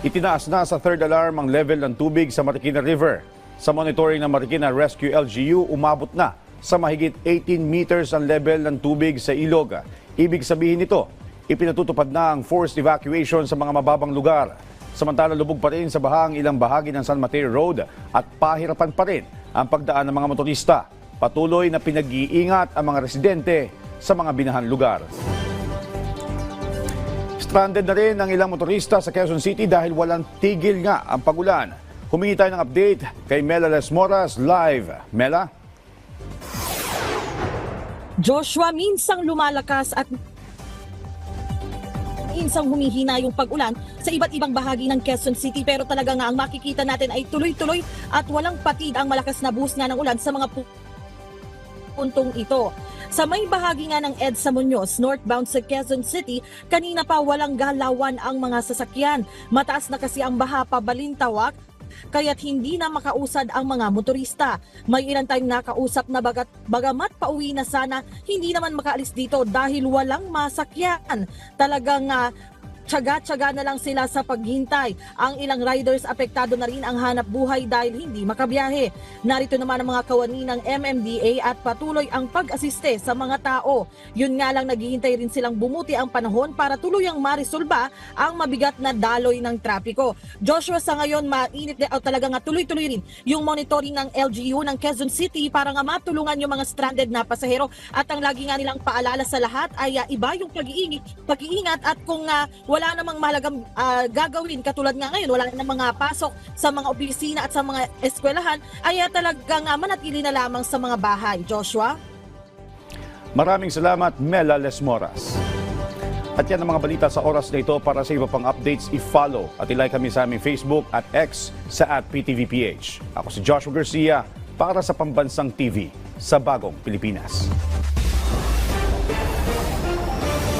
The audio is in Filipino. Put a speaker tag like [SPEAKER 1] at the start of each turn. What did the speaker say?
[SPEAKER 1] Itinaas na sa third alarm ang level ng tubig sa Marikina River. Sa monitoring ng Marikina Rescue LGU, umabot na sa mahigit 18 meters ang level ng tubig sa ilog. Ibig sabihin nito, ipinatutupad na ang forced evacuation sa mga mababang lugar. Samantala lubog pa rin sa baha ang ilang bahagi ng San Mateo Road at pahirapan pa rin ang pagdaan ng mga motorista. Patuloy na pinag-iingat ang mga residente sa mga binahan lugar. Stranded na rin ang ilang motorista sa Quezon City dahil walang tigil nga ang pagulan. Humingi tayo ng update kay Mela Lesmoras live. Mela?
[SPEAKER 2] Joshua, minsang lumalakas at minsang humihina yung pag-ulan sa iba't ibang bahagi ng Quezon City pero talaga nga ang makikita natin ay tuloy-tuloy at walang patid ang malakas na buhos nga ng ulan sa mga pu- puntong ito. Sa may bahagi nga ng EDSA Muñoz, northbound sa Quezon City, kanina pa walang galawan ang mga sasakyan. Mataas na kasi ang baha pa balintawak kaya't hindi na makausad ang mga motorista. May ilan tayong nakausap na bagat, bagamat pauwi na sana, hindi naman makaalis dito dahil walang masakyan. Talagang ah, tsaga-tsaga na lang sila sa paghintay. Ang ilang riders apektado na rin ang hanap buhay dahil hindi makabiyahe. Narito naman ang mga kawani ng MMDA at patuloy ang pag-asiste sa mga tao. Yun nga lang naghihintay rin silang bumuti ang panahon para tuluyang marisolba ang mabigat na daloy ng trapiko. Joshua, sa ngayon mainit na o talaga nga tuloy-tuloy rin yung monitoring ng LGU ng Quezon City para nga matulungan yung mga stranded na pasahero at ang lagi nga nilang paalala sa lahat ay ah, iba yung pag-iingat, pag-iingat at kung ah, wala namang mahalagang ah, gagawin katulad nga ngayon wala na mga pasok sa mga opisina at sa mga eskwelahan ay talagang ah, manatili na lamang sa mga bahay. Joshua?
[SPEAKER 1] Maraming salamat, Mela Lesmoras. At yan ang mga balita sa oras na ito para sa iba pang updates, i-follow at ilike kami sa aming Facebook at X sa at PTVPH. Ako si Joshua Garcia para sa Pambansang TV sa Bagong Pilipinas.